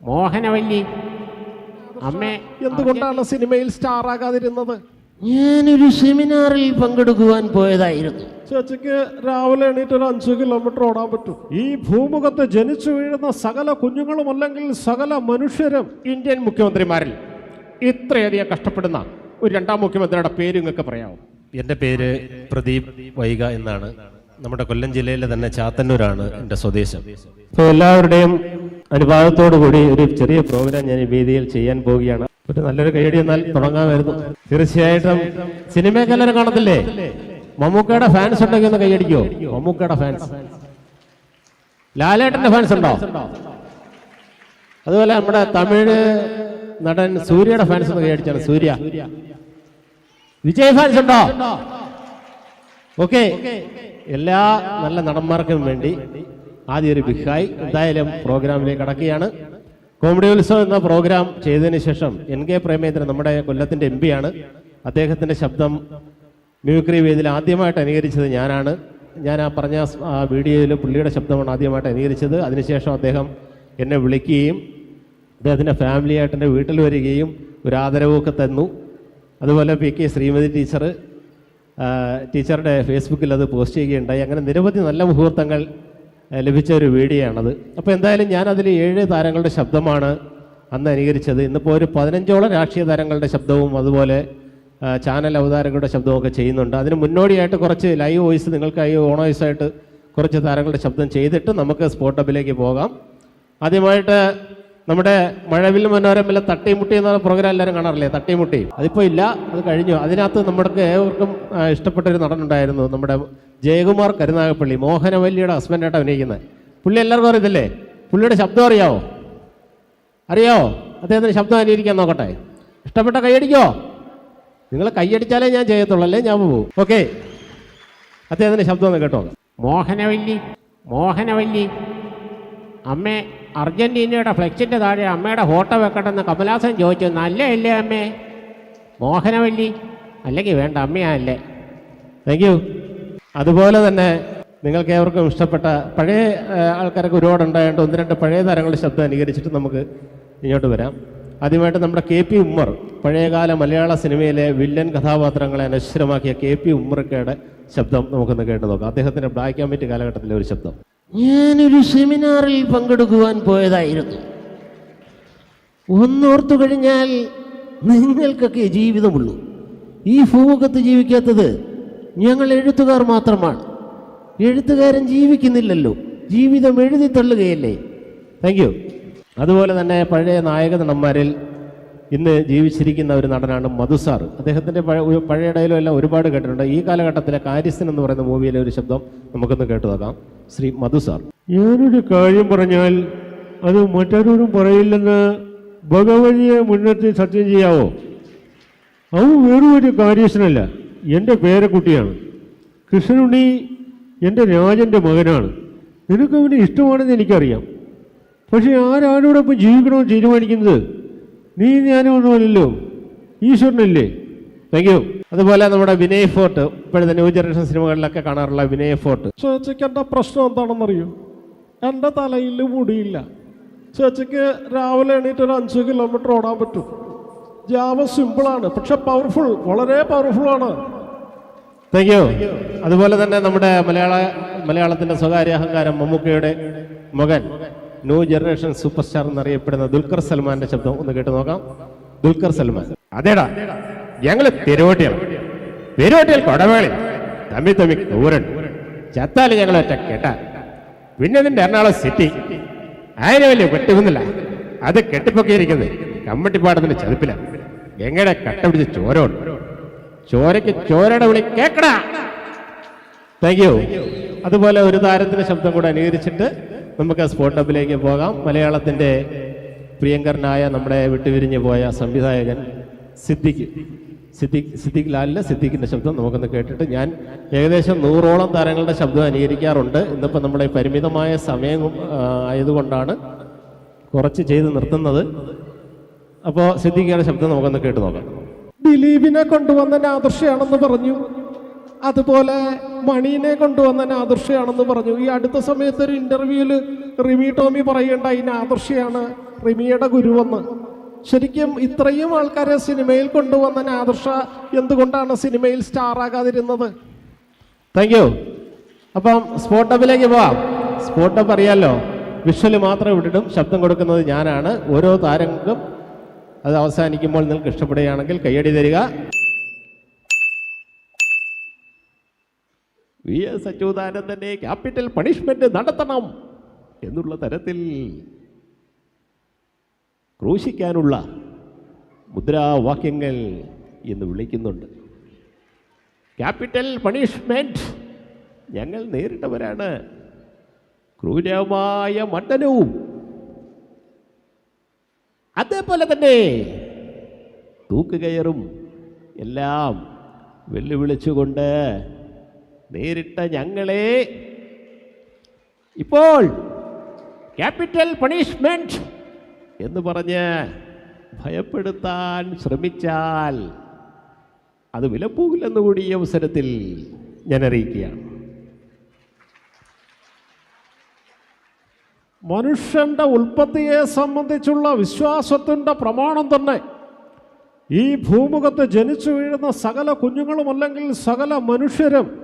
മോഹനവല്ലി. അമ്മേ എന്തുകൊണ്ടാണ് സിനിമയിൽ സ്റ്റാർ ആകാതിരുന്നത് ഞാനൊരു സെമിനാറിൽ പങ്കെടുക്കുവാൻ പോയതായിരുന്നു. ചേച്ചിക്ക് രാവിലെ എണീറ്റ് ഒരു അഞ്ച് കിലോമീറ്റർ ഓടാൻ പറ്റും. ഈ ഭൂമുഖത്ത് ജനിച്ചു വീഴുന്ന സകല കുഞ്ഞുങ്ങളും അല്ലെങ്കിൽ സകല മനുഷ്യരും ഇന്ത്യൻ മുഖ്യമന്ത്രിമാരിൽ ഇത്രയധികം കഷ്ടപ്പെടുന്ന ഒരു രണ്ടാം മുഖ്യമന്ത്രിയുടെ പേര് നിങ്ങൾക്ക് പറയാമോ എന്റെ പേര് പ്രദീപ് വൈഗ എന്നാണ്. നമ്മുടെ കൊല്ലം ജില്ലയിലെ തന്നെ ചാത്തന്നൂരാണ് എന്റെ സ്വദേശം. എല്ലാവരുടെയും അനുവാദത്തോടു കൂടി ഒരു ചെറിയ പ്രോഗ്രാം ഞാൻ ഈ വേദിയിൽ ചെയ്യാൻ പോവുകയാണ്. ഒരു നല്ലൊരു കൈയടി എന്നാൽ തുടങ്ങാമായിരുന്നു. തീർച്ചയായിട്ടും സിനിമയൊക്കെ എല്ലാവരും കാണത്തില്ലേ? മമ്മൂക്കയുടെ ഫാൻസ് ഉണ്ടെങ്കിൽ ഒന്ന് കൈയടിക്കോ. മമ്മൂക്കയുടെ ഫാൻസ് ലാലേട്ടന്റെ ഫാൻസ് ഉണ്ടോ? അതുപോലെ നമ്മുടെ തമിഴ് നടൻ സൂര്യയുടെ ഫാൻസ് ഒന്ന് കൈയടിച്ചാണ്. സൂര്യ. വിജയ് ഫാൻസ് ഉണ്ടോ? ഓക്കെ എല്ലാ നല്ല നടന്മാർക്കും വേണ്ടി ആദ്യം ഒരു ബിഹായ് എന്തായാലും പ്രോഗ്രാമിലേക്ക് കടക്കുകയാണ്. കോമഡി ഉത്സവം എന്ന പ്രോഗ്രാം ചെയ്തതിന് ശേഷം എൻ കെ പ്രേമേന്ദ്രൻ നമ്മുടെ കൊല്ലത്തിന്റെ എം ആണ്. അദ്ദേഹത്തിന്റെ ശബ്ദം മ്യൂക്രി വേദിയിൽ ആദ്യമായിട്ട് അനുകരിച്ചത് ഞാനാണ്. ഞാൻ ആ പറഞ്ഞ ആ വീഡിയോയിൽ പുള്ളിയുടെ ശബ്ദമാണ് ആദ്യമായിട്ട് അനുകരിച്ചത്. അതിനുശേഷം അദ്ദേഹം എന്നെ വിളിക്കുകയും അദ്ദേഹത്തിന്റെ ഫാമിലിയായിട്ട് എന്റെ വീട്ടിൽ വരികയും ഒരു ആദരവൊക്കെ തന്നു. അതുപോലെ പി കെ ശ്രീമതി ടീച്ചർ ടീച്ചറുടെ ഫേസ്ബുക്കിൽ അത് പോസ്റ്റ് ചെയ്യുകയുണ്ടായി. അങ്ങനെ നിരവധി നല്ല മുഹൂർത്തങ്ങൾ ലഭിച്ച ഒരു വീഡിയോ ആണത് അപ്പോൾ എന്തായാലും ഞാൻ അതിൽ ഏഴ് താരങ്ങളുടെ ശബ്ദമാണ് അന്ന് അനുകരിച്ചത്. ഇന്നിപ്പോൾ ഒരു പതിനഞ്ചോളം രാഷ്ട്രീയ താരങ്ങളുടെ ശബ്ദവും അതുപോലെ ചാനൽ അവതാരകരുടെ ഒക്കെ ചെയ്യുന്നുണ്ട്. അതിന് മുന്നോടിയായിട്ട് കുറച്ച് ലൈവ് വോയിസ് നിങ്ങൾക്കായി ആയിട്ട് കുറച്ച് താരങ്ങളുടെ ശബ്ദം ചെയ്തിട്ട് നമുക്ക് സ്പോട്ട് അപ്പിലേക്ക് പോകാം. ആദ്യമായിട്ട് നമ്മുടെ മഴവിൽ മനോരമയിലെ തട്ടിമുട്ടി എന്ന പ്രോഗ്രാം എല്ലാവരും കാണാറില്ലേ? തട്ടിമുട്ടി. അതിപ്പോൾ ഇല്ല അത് കഴിഞ്ഞു. അതിനകത്ത് നമ്മുടെ ഏവർക്കും ഇഷ്ടപ്പെട്ടൊരു നടനുണ്ടായിരുന്നു നമ്മുടെ ജയകുമാർ കരുനാഗപ്പള്ളി മോഹനവല്ലിയുടെ ഹസ്ബൻഡായിട്ട് അഭിനയിക്കുന്നത്. പുള്ളി എല്ലാവർക്കും അറിയത്തില്ലേ പുള്ളിയുടെ ശബ്ദം അറിയാവോ? അറിയാവോ? അദ്ദേഹത്തിന് ശബ്ദം അനുകരിക്കാൻ നോക്കട്ടെ. ഇഷ്ടപ്പെട്ട കൈയടിക്കോ നിങ്ങൾ കൈയടിച്ചാലേ ഞാൻ ചെയ്യത്തുള്ളൂ അല്ലേ ഞാൻ പോകും ഓക്കെ. അദ്ദേഹത്തിന്റെ ശബ്ദം ഒന്ന് കേട്ടോ. മോഹനവല്ലി മോഹനവല്ലി അമ്മേ അർജന്റീനയുടെ ഫ്ലെക്സിന്റെ താഴെ അമ്മയുടെ ഫോട്ടോ വെക്കട്ടെന്ന് കമലാസൻ ചോദിച്ചു. നല്ല അല്ലേ അമ്മേ മോഹനവല്ലി അല്ലെങ്കിൽ വേണ്ട അമ്മയല്ലേ താങ്ക് യു അതുപോലെ തന്നെ നിങ്ങൾക്ക് ഏവർക്കും ഇഷ്ടപ്പെട്ട പഴയ ആൾക്കാരൊക്കെ ഒരുപാട് ഉണ്ടായതുകൊണ്ട് ഒന്ന് രണ്ട് പഴയ താരങ്ങളുടെ ശബ്ദം അനുകരിച്ചിട്ട് നമുക്ക് ഇങ്ങോട്ട് വരാം. ആദ്യമായിട്ട് നമ്മുടെ കെ പി ഉമ്മർ പഴയകാല മലയാള സിനിമയിലെ വില്ലൻ കഥാപാത്രങ്ങളെ അനശ്വരമാക്കിയ കെ പി ഉമ്മർക്കയുടെ ശബ്ദം നമുക്കൊന്ന് കേട്ട് നോക്കാം. അദ്ദേഹത്തിന്റെ ബ്ലാക്ക് ആൻഡ് കാലഘട്ടത്തിലെ ഒരു ശബ്ദം. ഞാനൊരു സെമിനാറിൽ പങ്കെടുക്കുവാൻ പോയതായിരുന്നു. ഒന്നോർത്തു കഴിഞ്ഞാൽ നിങ്ങൾക്കൊക്കെ ജീവിതമുള്ളൂ. ഈ ഭൂമുഖത്ത് ജീവിക്കാത്തത് ഞങ്ങൾ എഴുത്തുകാർ മാത്രമാണ്. എഴുത്തുകാരൻ ജീവിക്കുന്നില്ലല്ലോ. ജീവിതം എഴുതി തള്ളുകയല്ലേ. താങ്ക് യു അതുപോലെ തന്നെ പഴയ നായക നടന്മാരിൽ ഇന്ന് ജീവിച്ചിരിക്കുന്ന ഒരു നടനാണ് മധുസാർ അദ്ദേഹത്തിന്റെ പഴയ പഴയ ഡയലോഗെല്ലാം ഒരുപാട് കേട്ടിട്ടുണ്ട്. ഈ കാലഘട്ടത്തിലെ കാര്യസ്ഥൻ എന്ന് പറയുന്ന മൂവിയിലെ ഒരു ശബ്ദം നമുക്കൊന്ന് കേട്ടു നോക്കാം. ശ്രീ മധുസാർ ഞാനൊരു കാര്യം പറഞ്ഞാൽ അത് മറ്റാരോടും പറയില്ലെന്ന് ഭഗവതിയെ മുൻനിർത്തി സത്യം ചെയ്യാവോ? അവൻ വേറൊരു കാര്യസ്ഥനല്ല. എന്റെ പേരക്കുട്ടിയാണ്. കൃഷ്ണനുണ്ണി എന്റെ രാജന്റെ മകനാണ്. നിനക്ക് അവനെ ഇഷ്ടമാണെന്ന് എനിക്കറിയാം. പക്ഷേ ആരാരോടൊപ്പം ജീവിക്കണമെന്ന് തീരുമാനിക്കുന്നത്? നീ ഞാനും ഒന്നുമല്ലല്ലോ ഈശ്വരനല്ലേ? താങ്ക് യു അതുപോലെ നമ്മുടെ വിനയ് ഫോർട്ട് ഇപ്പോഴത്തെ ന്യൂ ജനറേഷൻ സിനിമകളിലൊക്കെ കാണാറുള്ള വിനയ് ഫോർട്ട്. ചേച്ചിക്ക് എന്റെ പ്രശ്നം എന്താണെന്നറിയോ? എന്റെ തലയിൽ മുടിയില്ല. ചേച്ചിക്ക് രാവിലെ എണീറ്റ് ഒരു അഞ്ച് കിലോമീറ്റർ ഓടാൻ പറ്റും. ജാവ സിമ്പിളാണ് പക്ഷെ പവർഫുൾ വളരെ പവർഫുൾ ആണ്. താങ്ക് യു അതുപോലെ തന്നെ നമ്മുടെ മലയാള മലയാളത്തിന്റെ സ്വകാര്യ അഹങ്കാരം മമ്മൂക്കയുടെ മകൻ ന്യൂ ജനറേഷൻ സൂപ്പർ സ്റ്റാർ എന്നറിയപ്പെടുന്ന ദുൽഖർ സൽമാന്റെ ശബ്ദം ഒന്ന് കേട്ട് നോക്കാം. ദുൽഖർ സൽമാൻ. അതേടാ ഞങ്ങൾ തിരുവോട്ടിയാണ് തിരുവോട്ടിയിൽ കൊടവേളി തമ്മി തമ്മി ദൂരൻ ചത്താൽ ഞങ്ങൾ ഒറ്റ കേട്ടാ പിന്നെ നിന്റെ എറണാകുളം സിറ്റി അതിന് വലിയ വെട്ടുകുന്നില്ല അത് കെട്ടിപ്പൊക്കിയിരിക്കുന്നത് കമ്മട്ടിപ്പാടത്തിന്റെ ചതുപ്പിലാണ് ഗംഗയുടെ കട്ട പിടിച്ച് ചോരമുണ്ട്? ചോരയ്ക്ക് ചോരയുടെ വിളി കേക്കടാ. താങ്ക് യു അതുപോലെ ഒരു താരത്തിന്റെ ശബ്ദം കൂടെ അനുകരിച്ചിട്ട് നമുക്ക് സ്പോട്ട് അപ്പിലേക്ക് പോകാം. മലയാളത്തിന്റെ പ്രിയങ്കരനായ നമ്മുടെ വിട്ടുപിരിഞ്ഞു പോയ സംവിധായകൻ സിദ്ദിഖ്. സിദ്ദിഖ് സിദ്ദിഖ് ലാലിലെ സിദ്ദിഖിന്റെ ശബ്ദം നമുക്കൊന്ന് കേട്ടിട്ട് ഞാൻ ഏകദേശം നൂറോളം താരങ്ങളുടെ ശബ്ദം അനുകരിക്കാറുണ്ട്. ഇന്നിപ്പോൾ നമ്മുടെ പരിമിതമായ സമയം ആയതുകൊണ്ടാണ് കുറച്ച് ചെയ്ത് നിർത്തുന്നത്. അപ്പോൾ സിദ്ദിഖിയുടെ ശബ്ദം നമുക്കൊന്ന് കേട്ട് നോക്കാം. ദിലീപിനെ കൊണ്ടുവന്ന ആദർശയാണെന്ന് പറഞ്ഞു. അതുപോലെ മണീനെ കൊണ്ടുവന്ന ആദർശയാണെന്ന് പറഞ്ഞു. ഈ അടുത്ത സമയത്ത് ഒരു ഇന്റർവ്യൂവിൽ റിമി ടോമി പറയേണ്ട ഈ ആദർശയാണ് റിമിയുടെ ഗുരുവെന്ന്. ശരിക്കും ഇത്രയും ആൾക്കാരെ സിനിമയിൽ കൊണ്ടുവന്ന ആദർശ എന്തുകൊണ്ടാണ് സിനിമയിൽ സ്റ്റാർ ആകാതിരുന്നത് താങ്ക് യു അപ്പം സ്പോട്ട് അപ്പിലേക്ക് പോവാം. സ്പോട്ട് അപ്പ് അറിയാലോ? വിഷ്വൽ മാത്രം വിട്ടിടും ശബ്ദം കൊടുക്കുന്നത് ഞാനാണ്. ഓരോ താരങ്ങൾക്കും അത് അവസാനിക്കുമ്പോൾ നിങ്ങൾക്ക് ഇഷ്ടപ്പെടുകയാണെങ്കിൽ കൈയടി തരിക. വി എസ് അച്യുതാനന്ദനെ ക്യാപിറ്റൽ പണിഷ്മെന്റ് നടത്തണം എന്നുള്ള തരത്തിൽ ക്രൂശിക്കാനുള്ള മുദ്രാവാക്യങ്ങൾ എന്ന് വിളിക്കുന്നുണ്ട്. ക്യാപിറ്റൽ പണിഷ്മെന്റ് ഞങ്ങൾ നേരിട്ടവരാണ് ക്രൂരമായ മണ്ഡനവും അതേപോലെ തന്നെ തൂക്കുകയറും എല്ലാം വെല്ലുവിളിച്ചുകൊണ്ട് നേരിട്ട ഞങ്ങളെ ഇപ്പോൾ ക്യാപിറ്റൽ പണിഷ്മെന്റ് എന്ന് പറഞ്ഞ് ഭയപ്പെടുത്താൻ ശ്രമിച്ചാൽ അത് വിലപ്പോകില്ലെന്നുകൂടി ഈ അവസരത്തിൽ ഞാൻ അറിയിക്കുകയാണ്. മനുഷ്യന്റെ ഉൽപ്പത്തിയെ സംബന്ധിച്ചുള്ള വിശ്വാസത്തിന്റെ പ്രമാണം തന്നെ. ഈ ഭൂമുഖത്ത് ജനിച്ചു വീഴുന്ന സകല കുഞ്ഞുങ്ങളും അല്ലെങ്കിൽ സകല മനുഷ്യരും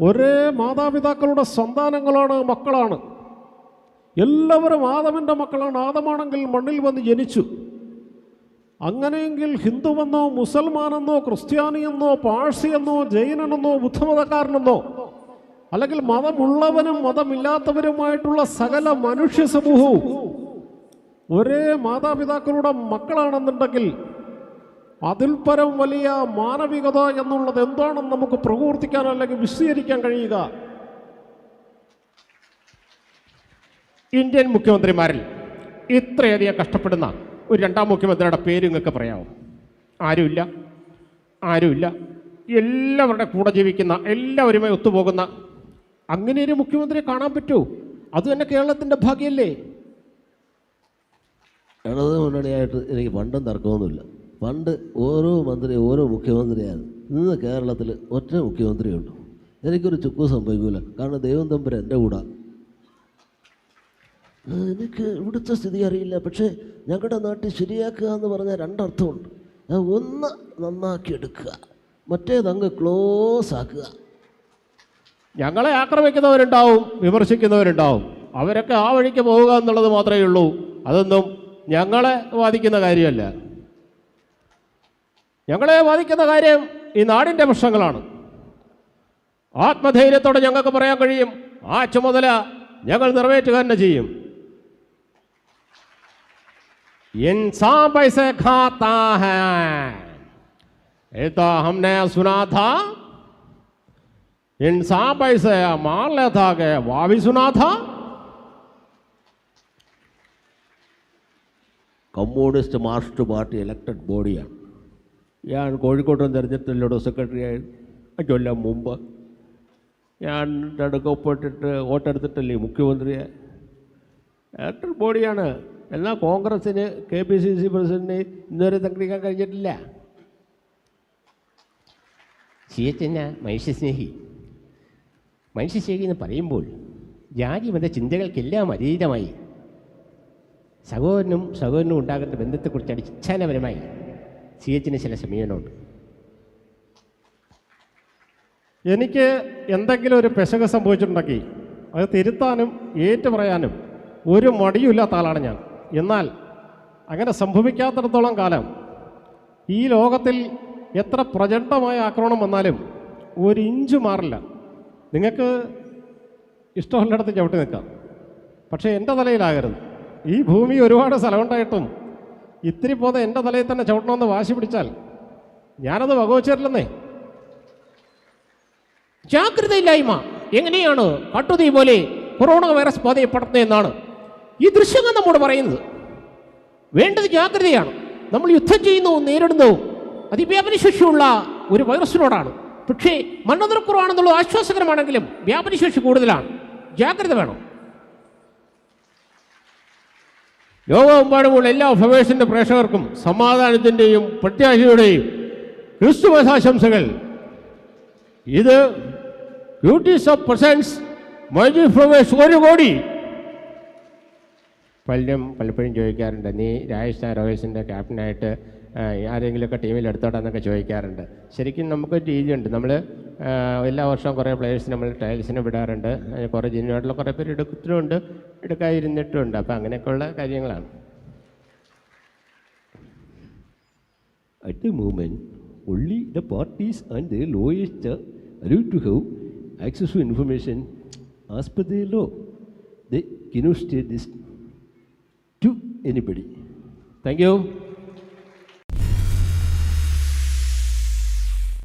ഒരേ മാതാപിതാക്കളുടെ സന്താനങ്ങളാണ് മക്കളാണ്. എല്ലാവരും ആദമിന്റെ മക്കളാണ്. ആദമാണെങ്കിൽ മണ്ണിൽ വന്ന് ജനിച്ചു. അങ്ങനെയെങ്കിൽ ഹിന്ദുവെന്നോ മുസൽമാനെന്നോ ക്രിസ്ത്യാനിയെന്നോ പാഴ്സിയെന്നോ ജൈനനെന്നോ ബുദ്ധമതക്കാരനെന്നോ അല്ലെങ്കിൽ മതമുള്ളവനും മതമില്ലാത്തവരുമായിട്ടുള്ള സകല മനുഷ്യ സമൂഹവും ഒരേ മാതാപിതാക്കളുടെ മക്കളാണെന്നുണ്ടെങ്കിൽ അതിൽ പരം വലിയ മാനവികത എന്നുള്ളത് എന്താണെന്ന് നമുക്ക് പ്രകീർത്തിക്കാൻ അല്ലെങ്കിൽ വിശദീകരിക്കാൻ കഴിയുക? ഇന്ത്യൻ മുഖ്യമന്ത്രിമാരിൽ ഇത്രയധികം കഷ്ടപ്പെടുന്ന ഒരു രണ്ടാം മുഖ്യമന്ത്രിയുടെ പേര് നിങ്ങൾക്ക് പറയാമോ? ആരുമില്ല. ആരുമില്ല. എല്ലാവരുടെ കൂടെ ജീവിക്കുന്ന എല്ലാവരുമായി ഒത്തുപോകുന്ന അങ്ങനെ ഒരു മുഖ്യമന്ത്രിയെ കാണാൻ പറ്റുമോ അത് തന്നെ കേരളത്തിന്റെ ഭാഗ്യമല്ലേ? ഇടത് മുന്നണിയായിട്ട് എനിക്ക് പണ്ടും തർക്കമൊന്നുമില്ല. പണ്ട് ഓരോ മന്ത്രി ഓരോ മുഖ്യമന്ത്രിയായിരുന്നു. ഇന്ന് കേരളത്തിൽ ഒറ്റ മുഖ്യമന്ത്രിയുണ്ട്. എനിക്കൊരു ചുക്കും സംഭവിക്കില്ല കാരണം ദൈവം തമ്പുരാൻ എന്റെ കൂടെ. എനിക്ക് ഇവിടുത്തെ സ്ഥിതി അറിയില്ല. പക്ഷേ ഞങ്ങളുടെ നാട്ടിൽ ശരിയാക്കുക എന്ന് പറഞ്ഞാൽ രണ്ടർത്ഥമുണ്ട്. ഒന്ന് നന്നാക്കി എടുക്കുക മറ്റേതങ്ങ് ക്ലോസ് ആക്കുക. ഞങ്ങളെ ആക്രമിക്കുന്നവരുണ്ടാവും വിമർശിക്കുന്നവരുണ്ടാവും അവരൊക്കെ ആ വഴിക്ക് പോവുക എന്നുള്ളത് മാത്രമേ ഉള്ളൂ അതൊന്നും ഞങ്ങളെ ബാധിക്കുന്ന കാര്യമല്ല ഞങ്ങളെ ബാധിക്കുന്ന കാര്യം ഈ നാടിൻ്റെ പ്രശ്നങ്ങളാണ് ആത്മധൈര്യത്തോടെ ഞങ്ങൾക്ക് പറയാൻ കഴിയും ആ ചുമതല ഞങ്ങൾ നിറവേറ്റുക തന്നെ ചെയ്യും इंसान पैसे खाता है ये तो हमने सुना था इंसान पैसे मार लेता के वह भी सुना था കമ്മ്യൂണിസ്റ്റ് മാർക്സിസ്റ്റ് പാർട്ടി ഇലക്ടഡ് ബോഡിയാണ് ഞാൻ കോഴിക്കോട്ടും തെരഞ്ഞെടുപ്പിലൂടെ സെക്രട്ടറിയായി കൊല്ലം മുമ്പ് ഞാൻ അടുക്ക ഒപ്പിട്ടിട്ട് വോട്ടെടുത്തിട്ടല്ലേ മുഖ്യമന്ത്രിയെ ഇലക്ടഡ് ബോഡിയാണ് എന്നാൽ കോൺഗ്രസ്സിന് കെ പി സി സി പ്രസിഡന്റിനെ ഇന്നുവരെ സംഘടിക്കാൻ കഴിഞ്ഞിട്ടില്ല സിയച്ചെന്ന മനുഷ്യസ്നേഹി മനുഷ്യസ്നേഹി എന്ന് പറയുമ്പോൾ ജാതി മത ചിന്തകൾക്കെല്ലാം അതീതമായി സഹോദരനും സഹോദരനും ഉണ്ടാകുന്ന ബന്ധത്തെക്കുറിച്ച് അടിസ്ഥാനപരമായി സി എച്ചിന് ചില സമീപനമുണ്ട്. എനിക്ക് എന്തെങ്കിലും ഒരു പെശക സംഭവിച്ചിട്ടുണ്ടെങ്കിൽ അത് തിരുത്താനും ഏറ്റു പറയാനും ഒരു മടിയുമില്ലാത്ത ആളാണ് ഞാൻ. എന്നാൽ അങ്ങനെ സംഭവിക്കാത്തിടത്തോളം കാലം ഈ ലോകത്തിൽ എത്ര പ്രചണ്ഡമായ ആക്രമണം വന്നാലും ഒരു ഇഞ്ച് മാറില്ല. നിങ്ങൾക്ക് ഇഷ്ടമുള്ളിടത്ത് ചവിട്ടി നിൽക്കാം. പക്ഷേ എന്റെ തലയിലാകരുത്. ഈ ഭൂമി ഒരുപാട് സ്ഥലമുണ്ടായിട്ടും ഇത്തിരി പോതെ എന്റെ തലയിൽ തന്നെ ചവിട്ടണമെന്ന് വാശി പിടിച്ചാൽ ഞാനത് വകവച്ചേരില്ലെന്നേ ജാഗ്രതയില്ലായ്മ എങ്ങനെയാണ് കട്ടുതീ പോലെ കൊറോണ വൈറസ് ബാധയെ പടർത്തുന്നതെന്നാണ് ഈ ദൃശ്യങ്ങൾ നമ്മോട് പറയുന്നത്. വേണ്ടത് ജാഗ്രതയാണ്. നമ്മൾ യുദ്ധം ചെയ്യുന്നു നേരിടുന്നു. അതിവ്യാപന ശേഷിയുള്ള ഒരു വൈറസിനോടാണ്. പക്ഷേ മരണനിരക്കുറവാണെന്നുള്ളത് ആശ്വാസകരമാണെങ്കിലും വ്യാപനശേഷി കൂടുതലാണ്. ജാഗ്രത വേണം. ലോകമെമ്പാടുമുള്ള എല്ലാ ഫവേഴ്സിന്റെ പ്രേക്ഷകർക്കും സമാധാനത്തിന്റെയും പ്രത്യാശയുടെയും ക്രിസ്തുമസാശംസകൾ ഇത് beauties of presence MyG Flowers Oru Kodi. പലരും പലപ്പോഴും ചോദിക്കാറുണ്ട് നീ രാജസ്ഥാൻ റോയൽസിന്റെ ക്യാപ്റ്റനായിട്ട് ആരെങ്കിലുമൊക്കെ ടീമിൽ എടുത്തോട്ടെന്നൊക്കെ ചോദിക്കാറുണ്ട്. ശരിക്കും നമുക്കൊരു രീതിയുണ്ട്. നമ്മൾ എല്ലാ വർഷവും കുറേ പ്ലേയേഴ്സ് നമ്മൾ ട്രയൽസിന് വിടാറുണ്ട്. കുറേ ജനുവായിട്ടുള്ള കുറേ പേര് എടുക്കുന്നുണ്ട് എടുക്കാതിരുന്നിട്ടുമുണ്ട് അപ്പോൾ അങ്ങനെയൊക്കെയുള്ള കാര്യങ്ങളാണ്. At the moment, only the parties and their lawyers are to to access to information information as per the this to cannot state this to anybody. Thank you